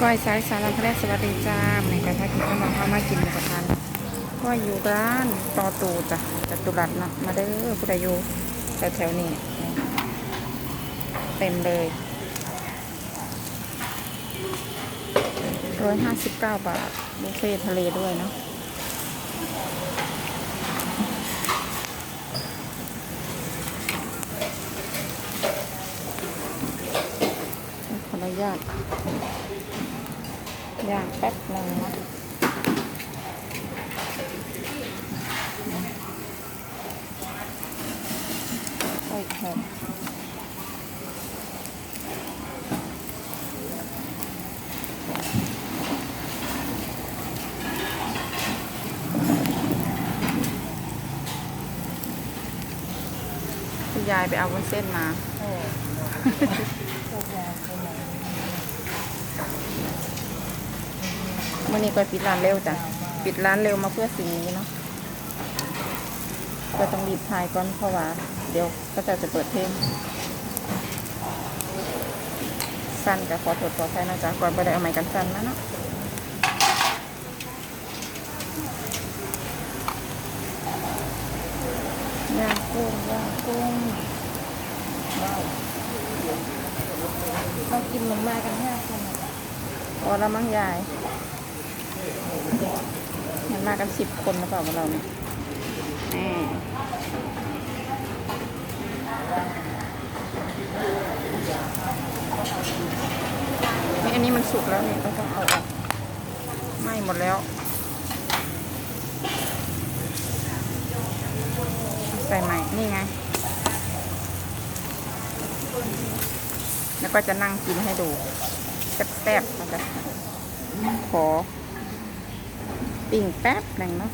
ก้อยสายสารพัดสวัสดีจ้าในกระทะกินขนมข้าวมากินหมูกระทะก็อยู่ร้านตอตูจ้ะจตุรัสเนาะมาเด้อผู้ใดอยู่แถวๆนี้เต็มเลยร้อยห้าสิบเก้าบาทบุฟเฟ่ทะเลด้วยเนาะ ขออนุญาตย่างแป๊บนึงนะโอ้ยหอมยายไปเอาวุ้นเส้นมา มื่อนี้ก็ปิดร้านเร็วจ้ะปิดร้านเร็วมาเพื่อสิ่งนี้เนาะก็ต้องรีบถ่ายก่อนเพราะว่า เดี๋ยวก็จะจะเปิดเพลงสั้นกับขอโทษขออภัยนะจ๊ะก่อนไปได้เอาไม้กันสั้นนะเนาะย่างกุ้งย่างกุ้งว้าวเรากินหมือนมากันห้าคนพอแล้วมั้งยาย มันมากันสิบคนหรือเปล่าพวกเราเนี่ยแหมนี่อันนี้มันสุกแล้วนี่ต้องเอาออกไหม้หมดแล้ว ใส่ใหม่นี่ไง แล้วก็จะนั่งกินให้ดูแซ่บๆนะจ๊ะขอ ปิ้งแป๊บหนึ่งเนาะ